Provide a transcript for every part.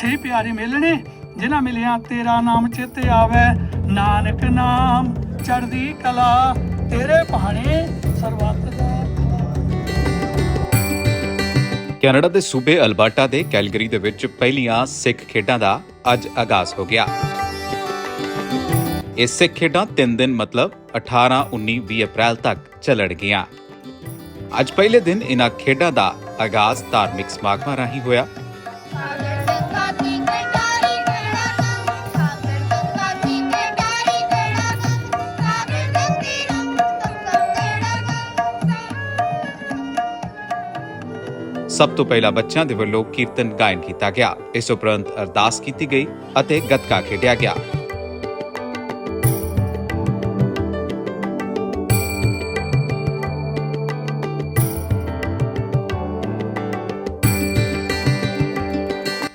ਪਿਆਰੇ ਮਿਲਣੇ, ਜਿਨ੍ਹਾਂ ਮਿਲਿਆ ਤੇਰਾ ਨਾਮ ਚਿੱਤ ਆਵੇ। ਨਾਨਕ ਨਾਮ ਚੜ੍ਹਦੀ ਕਲਾ, ਤੇਰੇ ਭਾਣੇ ਸਰਬੱਤ ਦਾ ਕੈਨੇਡਾ ਦੇ ਸੂਬੇ ਅਲਬਰਟਾ ਦੇ ਕੈਲਗਰੀ ਦੇ ਵਿੱਚ ਪਹਿਲੀਆਂ ਸਿੱਖ ਖੇਡਾਂ ਦਾ ਅੱਜ ਆਗਾਜ਼ ਹੋ ਗਿਆ। ਇਹ ਸਿੱਖ ਖੇਡਾਂ 3 ਦਿਨ ਮਤਲਬ 18 19 20 ਅਪ੍ਰੈਲ ਤੱਕ ਚੱਲਣਗੀਆਂ ਅੱਜ ਪਹਿਲੇ ਦਿਨ ਇਹਨਾਂ ਖੇਡਾਂ ਦਾ ਆਗਾਜ਼ ਧਾਰਮਿਕ ਸਮਾਗਮਾਂ ਰਾਹੀਂ ਹੋਇਆ। ਸਭ ਤੋਂ ਪਹਿਲਾਂ ਬੱਚਿਆਂ ਦੇ ਵੱਲੋਂ ਕੀਰਤਨ ਗਾਇਨ ਕੀਤਾ ਗਿਆ। ਇਸ ਉਪਰੰਤ ਅਰਦਾਸ ਕੀਤੀ ਗਈ ਅਤੇ ਗੱਤਕਾ ਖੇਡਿਆ ਗਿਆ।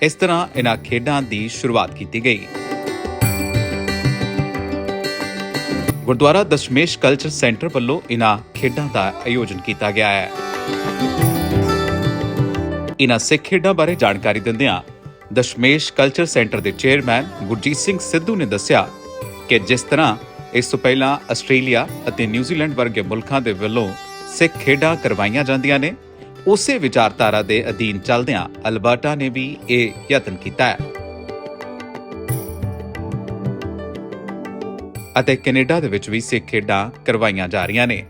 ਇਸ ਤਰ੍ਹਾਂ ਇਹਨਾਂ ਖੇਡਾਂ ਦੀ ਸ਼ੁਰੂਆਤ ਕੀਤੀ ਗਈ। ਗੁਰਦੁਆਰਾ ਦਸ਼ਮੇਸ਼ ਕਲਚਰ ਸੈਂਟਰ ਵੱਲੋਂ ਇਹਨਾਂ ਖੇਡਾਂ ਦਾ ਆਯੋਜਨ ਕੀਤਾ ਗਿਆ ਹੈ। ਇਹਨਾਂ ਸਿੱਖ ਖੇਡਾਂ ਬਾਰੇ ਜਾਣਕਾਰੀ ਦਿੰਦਿਆਂ ਦਸ਼ਮੇਸ਼ ਕਲਚਰ ਸੈਂਟਰ ਦੇ ਚੇਅਰਮੈਨ ਗੁਰਜੀਤ ਸਿੰਘ ਸਿੱਧੂ ਨੇ ਦੱਸਿਆ ਕਿ ਜਿਸ ਤਰ੍ਹਾਂ ਇਸ ਤੋਂ ਪਹਿਲਾਂ ਆਸਟ੍ਰੇਲੀਆ ਅਤੇ ਨਿਊਜ਼ੀਲੈਂਡ ਵਰਗੇ ਮੁਲਕਾਂ ਦੇ ਵੱਲੋਂ ਸਿੱਖ ਖੇਡਾਂ ਕਰਵਾਈਆਂ ਜਾਂਦੀਆਂ ਨੇ, ਉਸੇ ਵਿਚਾਰਧਾਰਾ ਦੇ ਅਧੀਨ ਚੱਲਦਿਆਂ ਅਲਬਰਟਾ ਨੇ ਵੀ ਇਹ ਯਤਨ ਕੀਤਾ ਹੈ। ਅਤੇ ਕੈਨੇਡਾ ਦੇ ਵਿੱਚ ਵੀ ਸਿੱਖ ਖੇਡਾਂ ਕਰਵਾਈਆਂ ਜਾ ਰਹੀਆਂ ਨੇ।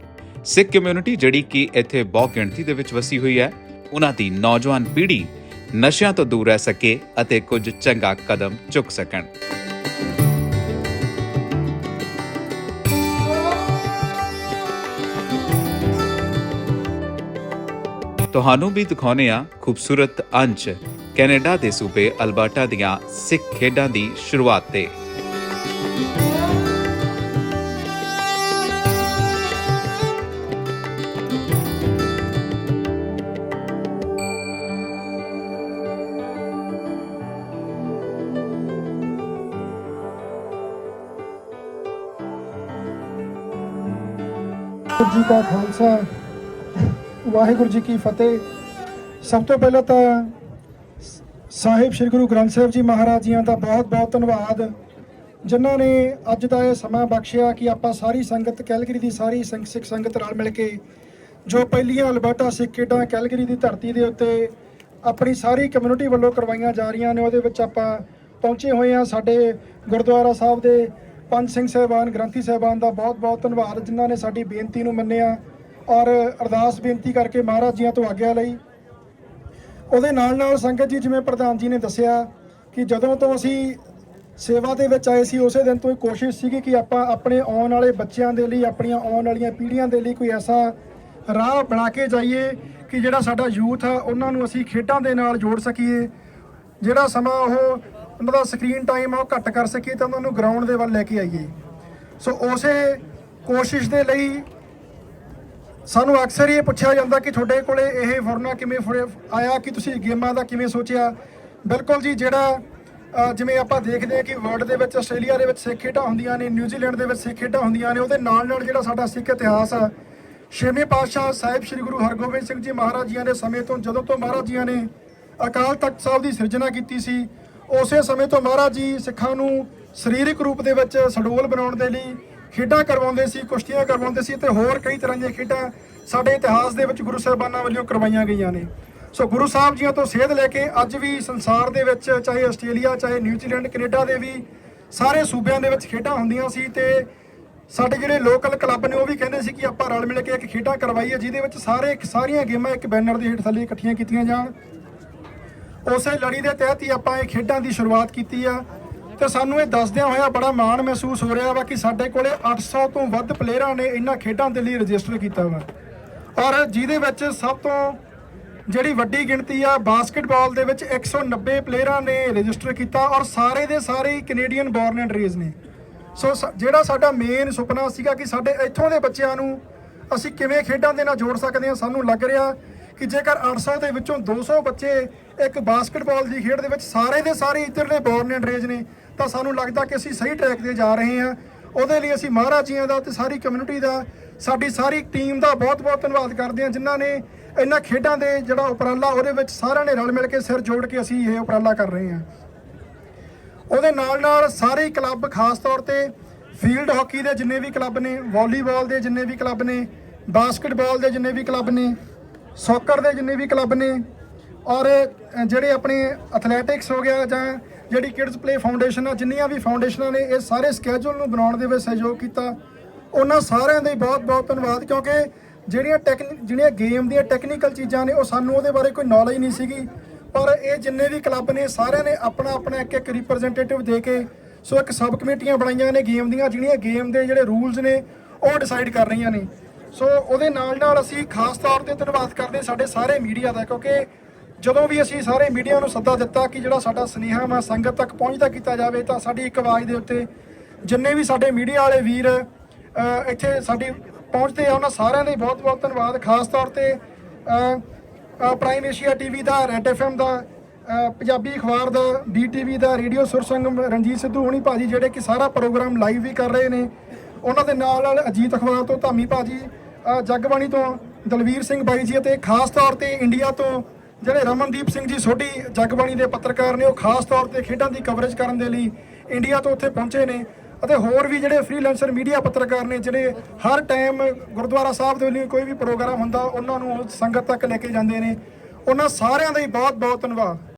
ਸਿੱਖ ਕਮਿਊਨਿਟੀ ਜਿਹੜੀ ਕਿ ਇੱਥੇ ਬਹੁ ਗਿਣਤੀ ਦੇ ਵਿੱਚ ਵਸੀ ਹੋਈ ਹੈ ਉਹਨਾਂ ਦੀ ਨੌਜਵਾਨ ਪੀੜ੍ਹੀ ਨਸ਼ਿਆਂ ਤੋਂ ਦੂਰ ਰਹਿ ਸਕੇ ਅਤੇ ਕੁਝ ਚੰਗਾ ਕਦਮ ਚੁੱਕ ਸਕਣ। ਤੁਹਾਨੂੰ ਵੀ ਦਿਖਾਉਨੇ ਆ ਖੂਬਸੂਰਤ ਅੰਸ਼ ਕੈਨੇਡਾ ਦੇ ਸੂਬੇ ਅਲਬਰਟਾ ਦੀਆਂ ਸਿੱਖ ਖੇਡਾਂ ਦੀ ਸ਼ੁਰੂਆਤ ਤੇ। ਜੀ ਕਾ ਖਾਲਸਾ, ਵਾਹਿਗੁਰੂ ਜੀ ਕੀ ਫਤਿਹ। ਸਭ ਤੋਂ ਪਹਿਲਾਂ ਤਾਂ ਸਾਹਿਬ ਸ੍ਰੀ ਗੁਰੂ ਗ੍ਰੰਥ ਸਾਹਿਬ ਜੀ ਮਹਾਰਾਜ ਜੀਆਂ ਦਾ ਬਹੁਤ ਬਹੁਤ ਧੰਨਵਾਦ, ਜਿਨ੍ਹਾਂ ਨੇ ਅੱਜ ਦਾ ਇਹ ਸਮਾਂ ਬਖਸ਼ਿਆ ਕਿ ਆਪਾਂ ਸਾਰੀ ਸੰਗਤ, ਕੈਲਗਰੀ ਦੀ ਸਾਰੀ ਸੰਗ- ਸਿੱਖ ਸੰਗਤ ਨਾਲ ਮਿਲ ਕੇ ਜੋ ਪਹਿਲੀਆਂ ਅਲਬਰਟਾ ਸਿੱਖ ਖੇਡਾਂ ਕੈਲਗਰੀ ਦੀ ਧਰਤੀ ਦੇ ਉੱਤੇ ਆਪਣੀ ਸਾਰੀ ਕਮਿਊਨਿਟੀ ਵੱਲੋਂ ਕਰਵਾਈਆਂ ਜਾ ਰਹੀਆਂ ਨੇ, ਉਹਦੇ ਵਿੱਚ ਆਪਾਂ ਪਹੁੰਚੇ ਹੋਏ ਆ ਸਾਡੇ ਗੁਰਦੁਆਰਾ ਸਾਹਿਬ ਦੇ ਪੰਜ ਸਿੰਘ ਸਾਹਿਬਾਨ, ਗ੍ਰੰਥੀ ਸਾਹਿਬਾਨ ਦਾ ਬਹੁਤ ਬਹੁਤ ਧੰਨਵਾਦ, ਜਿਨ੍ਹਾਂ ਨੇ ਸਾਡੀ ਬੇਨਤੀ ਨੂੰ ਮੰਨਿਆ ਔਰ ਅਰਦਾਸ ਬੇਨਤੀ ਕਰਕੇ ਮਹਾਰਾਜ ਜੀਆਂ ਤੋਂ ਆਗਿਆ ਲਈ। ਉਹਦੇ ਨਾਲ ਨਾਲ ਸੰਗਤ ਜੀ, ਜਿਵੇਂ ਪ੍ਰਧਾਨ ਜੀ ਨੇ ਦੱਸਿਆ ਕਿ ਜਦੋਂ ਤੋਂ ਅਸੀਂ ਸੇਵਾ ਦੇ ਵਿੱਚ ਆਏ ਸੀ, ਉਸੇ ਦਿਨ ਤੋਂ ਹੀ ਕੋਸ਼ਿਸ਼ ਸੀਗੀ ਕਿ ਆਪਾਂ ਆਪਣੇ ਆਉਣ ਵਾਲੇ ਬੱਚਿਆਂ ਦੇ ਲਈ, ਆਪਣੀਆਂ ਆਉਣ ਵਾਲੀਆਂ ਪੀੜ੍ਹੀਆਂ ਦੇ ਲਈ ਕੋਈ ਐਸਾ ਰਾਹ ਬਣਾ ਕੇ ਜਾਈਏ ਕਿ ਜਿਹੜਾ ਸਾਡਾ ਯੂਥ ਆ, ਉਹਨਾਂ ਨੂੰ ਅਸੀਂ ਖੇਡਾਂ ਦੇ ਨਾਲ ਜੋੜ ਸਕੀਏ। ਜਿਹੜਾ ਸਮਾਂ ਉਹ ਉਹਨਾਂ ਦਾ ਸਕਰੀਨ ਟਾਈਮ ਆ, ਉਹ ਘੱਟ ਕਰ ਸਕੀਏ ਤਾਂ ਉਹਨਾਂ ਨੂੰ ਗਰਾਊਂਡ ਦੇ ਵੱਲ ਲੈ ਕੇ ਆਈਏ। ਸੋ ਉਸੇ ਕੋਸ਼ਿਸ਼ ਦੇ ਲਈ ਸਾਨੂੰ ਅਕਸਰ ਹੀ ਇਹ ਪੁੱਛਿਆ ਜਾਂਦਾ ਕਿ ਤੁਹਾਡੇ ਕੋਲੇ ਇਹ ਫੁਰਨਾ ਕਿਵੇਂ ਫੁਰੇ- ਆਇਆ, ਕਿ ਤੁਸੀਂ ਗੇਮਾਂ ਦਾ ਕਿਵੇਂ ਸੋਚਿਆ? ਬਿਲਕੁਲ ਜੀ, ਜਿਹੜਾ ਜਿਵੇਂ ਆਪਾਂ ਦੇਖਦੇ ਹਾਂ ਕਿ ਵਰਲਡ ਦੇ ਵਿੱਚ, ਆਸਟ੍ਰੇਲੀਆ ਦੇ ਵਿੱਚ ਸਿੱਖ ਖੇਡਾਂ ਹੁੰਦੀਆਂ ਨੇ ਨਿਊਜ਼ੀਲੈਂਡ ਦੇ ਵਿੱਚ ਸਿੱਖ ਖੇਡਾਂ ਹੁੰਦੀਆਂ ਨੇ, ਉਹਦੇ ਨਾਲ ਨਾਲ ਜਿਹੜਾ ਸਾਡਾ ਸਿੱਖ ਇਤਿਹਾਸ ਆ, ਛੇਵੇਂ ਪਾਤਸ਼ਾਹ ਸਾਹਿਬ ਸ੍ਰੀ ਗੁਰੂ ਹਰਗੋਬਿੰਦ ਸਿੰਘ ਜੀ ਮਹਾਰਾਜ ਜੀਆਂ ਦੇ ਸਮੇਂ ਤੋਂ, ਜਦੋਂ ਤੋਂ ਮਹਾਰਾਜ ਜੀਆਂ ਨੇ ਅਕਾਲ ਤਖਤ ਸਾਹਿਬ ਦੀ ਸਿਰਜਣਾ ਕੀਤੀ ਸੀ ਉਸੇ ਸਮੇਂ ਤੋਂ ਮਹਾਰਾਜ ਜੀ ਸਿੱਖਾਂ ਨੂੰ ਸਰੀਰਕ ਰੂਪ ਦੇ ਵਿੱਚ ਸਡੋਲ ਬਣਾਉਣ ਦੇ ਲਈ ਖੇਡਾਂ ਕਰਵਾਉਂਦੇ ਸੀ, ਕੁਸ਼ਤੀਆਂ ਕਰਵਾਉਂਦੇ ਸੀ ਤੇ ਹੋਰ ਕਈ ਤਰ੍ਹਾਂ ਦੀਆਂ ਖੇਡਾਂ ਸਾਡੇ ਇਤਿਹਾਸ ਦੇ ਵਿੱਚ ਗੁਰੂ ਸਾਹਿਬਾਨਾਂ ਵੱਲੋਂ ਕਰਵਾਈਆਂ ਗਈਆਂ ਨੇ। ਸੋ ਗੁਰੂ ਸਾਹਿਬ ਜੀਆਂ ਤੋਂ ਸੇਧ ਲੈ ਕੇ ਅੱਜ ਵੀ ਸੰਸਾਰ ਦੇ ਵਿੱਚ ਚਾਹੇ ਆਸਟ੍ਰੇਲੀਆ, ਚਾਹੇ ਨਿਊਜ਼ੀਲੈਂਡ, ਕੈਨੇਡਾ ਦੇ ਵੀ ਸਾਰੇ ਸੂਬਿਆਂ ਦੇ ਵਿੱਚ ਖੇਡਾਂ ਹੁੰਦੀਆਂ ਸੀ ਤੇ ਸਾਡੇ ਜਿਹੜੇ ਲੋਕਲ ਕਲੱਬ ਨੇ ਉਹ ਵੀ ਕਹਿੰਦੇ ਸੀ ਕਿ ਆਪਾਂ ਰਲ ਮਿਲ ਕੇ ਇੱਕ ਖੇਡਾਂ ਕਰਵਾਈਏ, ਜਿਹਦੇ ਵਿੱਚ ਸਾਰੇ ਸਾਰੀਆਂ ਗੇਮਾਂ ਇੱਕ ਬੈਨਰ ਦੇ ਹੇਠ ਥੱਲੇ ਇਕੱਠੀਆਂ ਕੀਤੀਆਂ ਜਾਣ। ਉਸੇ ਲੜੀ ਦੇ ਤਹਿਤ ਹੀ ਆਪਾਂ ਇਹ ਖੇਡਾਂ ਦੀ ਸ਼ੁਰੂਆਤ ਕੀਤੀ ਆ। ਤੇ ਸਾਨੂੰ ਇਹ ਦੱਸਦਿਆਂ ਹੋਇਆ ਬੜਾ ਮਾਣ ਮਹਿਸੂਸ ਹੋ ਰਿਹਾ ਵਾ ਕਿ ਸਾਡੇ ਕੋਲੇ 800 ਤੋਂ ਵੱਧ ਪਲੇਅਰਾਂ ਨੇ ਇਹਨਾਂ ਖੇਡਾਂ ਦੇ ਲਈ ਰਜਿਸਟਰ ਕੀਤਾ ਵਾ। ਔਰ ਜਿਹਦੇ ਵਿੱਚ ਸਭ ਤੋਂ ਜਿਹੜੀ ਵੱਡੀ ਗਿਣਤੀ ਆ, ਬਾਸਕਟਬਾਲ ਦੇ ਵਿੱਚ 190 ਪਲੇਅਰਾਂ ਨੇ ਰਜਿਸਟਰ ਕੀਤਾ ਔਰ ਸਾਰੇ ਦੇ ਸਾਰੇ ਹੀ ਕੈਨੇਡੀਅਨ ਬੋਰਨ ਐਂਡ ਰੇਜ਼ ਨੇ। ਸੋ ਸ- ਜਿਹੜਾ ਸਾਡਾ ਮੇਨ ਸੁਪਨਾ ਸੀਗਾ ਕਿ ਸਾਡੇ ਇੱਥੋਂ ਦੇ ਬੱਚਿਆਂ ਨੂੰ ਅਸੀਂ ਕਿਵੇਂ ਖੇਡਾਂ ਦੇ ਨਾਲ ਜੋੜ ਸਕਦੇ ਹਾਂ, ਸਾਨੂੰ ਲੱਗ ਰਿਹਾ ਕਿ ਜੇਕਰ 800 ਦੇ ਵਿੱਚੋਂ 200 ਬੱਚੇ ਇੱਕ ਬਾਸਕਟਬਾਲ ਦੀ ਖੇਡ ਦੇ ਵਿੱਚ ਸਾਰੇ ਦੇ ਸਾਰੇ ਇੱਧਰਲੇ ਬੋਰਨ ਐਂਡ ਰੇਜ ਨੇ, ਤਾਂ ਸਾਨੂੰ ਲੱਗਦਾ ਕਿ ਅਸੀਂ ਸਹੀ ਟਰੈਕ ਤੇ ਜਾ ਰਹੇ ਹਾਂ। ਉਹਦੇ ਲਈ ਅਸੀਂ ਮਹਾਰਾਜ ਜੀਆਂ ਦਾ ਤੇ ਸਾਰੀ ਕਮਿਊਨਿਟੀ ਦਾ, ਸਾਡੀ ਸਾਰੀ ਟੀਮ ਦਾ ਬਹੁਤ-ਬਹੁਤ ਧੰਨਵਾਦ ਕਰਦੇ ਹਾਂ, ਜਿਨ੍ਹਾਂ ਨੇ ਇਹਨਾਂ ਖੇਡਾਂ ਦੇ ਜਿਹੜਾ ਉਪਰਾਲਾ ਉਹਦੇ ਵਿੱਚ ਸਾਰਿਆਂ ਨੇ ਰਲ ਮਿਲ ਕੇ ਸਿਰ ਜੋੜ ਕੇ ਅਸੀਂ ਇਹ ਉਪਰਾਲਾ ਕਰ ਰਹੇ ਹਾਂ। ਉਹਦੇ ਨਾਲ ਨਾਲ ਸਾਰੇ ਕਲੱਬ ਖਾਸ ਤੌਰ ਤੇ ਫੀਲਡ ਹਾਕੀ ਦੇ ਜਿੰਨੇ ਵੀ ਕਲੱਬ ਨੇ ਵਾਲੀਬਾਲ ਦੇ ਜਿੰਨੇ ਵੀ ਕਲੱਬ ਨੇ ਬਾਸਕਟਬਾਲ ਦੇ ਜਿੰਨੇ ਵੀ ਕਲੱਬ ਨੇ ਸੌਕਰ ਦੇ ਜਿੰਨੇ ਵੀ ਕਲੱਬ ਨੇ ਔਰ ਜਿਹੜੇ ਆਪਣੇ ਐਥਲੈਟਿਕਸ ਹੋ ਗਿਆ ਜਾਂ ਜਿਹੜੀ ਕਿਡਜ਼ ਪਲੇ ਫਾਊਂਡੇਸ਼ਨ ਆ, ਜਿੰਨੀਆਂ ਵੀ ਫਾਊਂਡੇਸ਼ਨਾਂ ਨੇ, ਇਹ ਸਾਰੇ ਸਕੇਜੂਲ ਨੂੰ ਬਣਾਉਣ ਦੇ ਵਿੱਚ ਸਹਿਯੋਗ ਕੀਤਾ। ਉਹਨਾਂ ਸਾਰਿਆਂ ਦਾ ਹੀ ਬਹੁਤ ਬਹੁਤ ਧੰਨਵਾਦ, ਕਿਉਂਕਿ ਜਿਹੜੀਆਂ ਟੈਕਨੀ ਜਿਹੜੀਆਂ ਗੇਮ ਦੀਆਂ ਟੈਕਨੀਕਲ ਚੀਜ਼ਾਂ ਨੇ, ਉਹ ਸਾਨੂੰ ਉਹਦੇ ਬਾਰੇ ਕੋਈ ਨੌਲੇਜ ਨਹੀਂ ਸੀਗੀ। ਪਰ ਇਹ ਜਿੰਨੇ ਵੀ ਕਲੱਬ ਨੇ, ਸਾਰਿਆਂ ਨੇ ਆਪਣਾ ਆਪਣਾ ਇੱਕ ਇੱਕ ਰਿਪਰੈਜ਼ੈਂਟੇਟਿਵ ਦੇ ਕੇ, ਸੋ ਇੱਕ ਸਬ ਕਮੇਟੀਆਂ ਬਣਾਈਆਂ ਨੇ ਗੇਮ ਦੀਆਂ, ਜਿਹੜੀਆਂ ਗੇਮ ਦੇ ਜਿਹੜੇ ਰੂਲਸ ਨੇ, ਉਹ ਡਿਸਾਈਡ ਕਰ ਰਹੀਆਂ ਨੇ। ਸੋ ਉਹਦੇ ਨਾਲ ਨਾਲ ਅਸੀਂ ਖਾਸ ਤੌਰ ਤੇ ਧੰਨਵਾਦ ਕਰਦੇ ਸਾਡੇ ਸਾਰੇ ਮੀਡੀਆ ਦਾ ਕਿਉਂਕਿ ਜਦੋਂ ਵੀ ਅਸੀਂ ਸਾਰੇ ਮੀਡੀਆ ਨੂੰ ਸੱਦਾ ਦਿੱਤਾ ਕਿ ਜਿਹੜਾ ਸਾਡਾ ਸੁਨੇਹਾ ਵਾ ਸੰਗਤ ਤੱਕ ਪਹੁੰਚਦਾ ਕੀਤਾ ਜਾਵੇ ਤਾਂ ਸਾਡੀ ਇੱਕ ਆਵਾਜ਼ ਦੇ ਉੱਤੇ ਜਿੰਨੇ ਵੀ ਸਾਡੇ ਮੀਡੀਆ ਵਾਲੇ ਵੀਰ ਇੱਥੇ ਸਾਡੀ ਪਹੁੰਚਦੇ ਆ ਉਹਨਾਂ ਸਾਰਿਆਂ ਦਾ ਬਹੁਤ ਬਹੁਤ ਧੰਨਵਾਦ। ਖਾਸ ਤੌਰ ਤੇ ਪ੍ਰਾਈਮ ਏਸ਼ੀਆ ਟੀਵੀ ਦਾ ਰੈਡ ਐਫਐਮ ਦਾ ਪੰਜਾਬੀ ਅਖਬਾਰ ਦਾ ਡੀਟੀਵੀ ਦਾ ਰੇਡੀਓ ਸੁਰਸੰਗਮ ਰਣਜੀਤ ਸਿੱਧੂ ਹੁਣੀ ਭਾਜੀ ਜਿਹੜੇ ਕਿ ਸਾਰਾ ਪ੍ਰੋਗਰਾਮ ਲਾਈਵ ਵੀ ਕਰ ਰਹੇ ਨੇ ਉਹਨਾਂ ਦੇ ਨਾਲ ਨਾਲ ਅਜੀਤ ਅਖਬਾਰ ਤੋਂ ਧਾਮੀ ਭਾਜੀ ਅ, ਜਗਬਾਣੀ ਤੋਂ ਦਲਵੀਰ ਸਿੰਘ ਬਾਈ ਜੀ ਅਤੇ ਖਾਸ ਤੌਰ ਤੇ ਇੰਡੀਆ ਤੋਂ ਜਿਹੜੇ ਰਮਨਦੀਪ ਸਿੰਘ ਜੀ ਸੋਢੀ ਜਗਬਾਣੀ ਦੇ ਪੱਤਰਕਾਰ ਨੇ, ਉਹ ਖਾਸ ਤੌਰ ਤੇ ਖੇਡਾਂ ਦੀ ਕਵਰੇਜ ਕਰਨ ਦੇ ਲਈ ਇੰਡੀਆ ਤੋਂ ਉੱਥੇ ਪਹੁੰਚੇ ਨੇ ਅਤੇ ਹੋਰ ਵੀ ਜਿਹੜੇ ਫ੍ਰੀਲੈਂਸਰ ਮੀਡੀਆ ਪੱਤਰਕਾਰ ਨੇ, ਜਿਹੜੇ ਹਰ ਟਾਈਮ ਗੁਰਦੁਆਰਾ ਸਾਹਿਬ ਦੇ ਲਈ ਕੋਈ ਵੀ ਪ੍ਰੋਗਰਾਮ ਹੁੰਦਾ, ਉਹਨਾਂ ਨੂੰ ਉਹ ਸੰਗਤ ਤੱਕ ਲੈ ਕੇ ਜਾਂਦੇ ਨੇ। ਉਹਨਾਂ ਸਾਰਿਆਂ ਦਾ ਹੀ ਬਹੁਤ ਬਹੁਤ ਧੰਨਵਾਦ।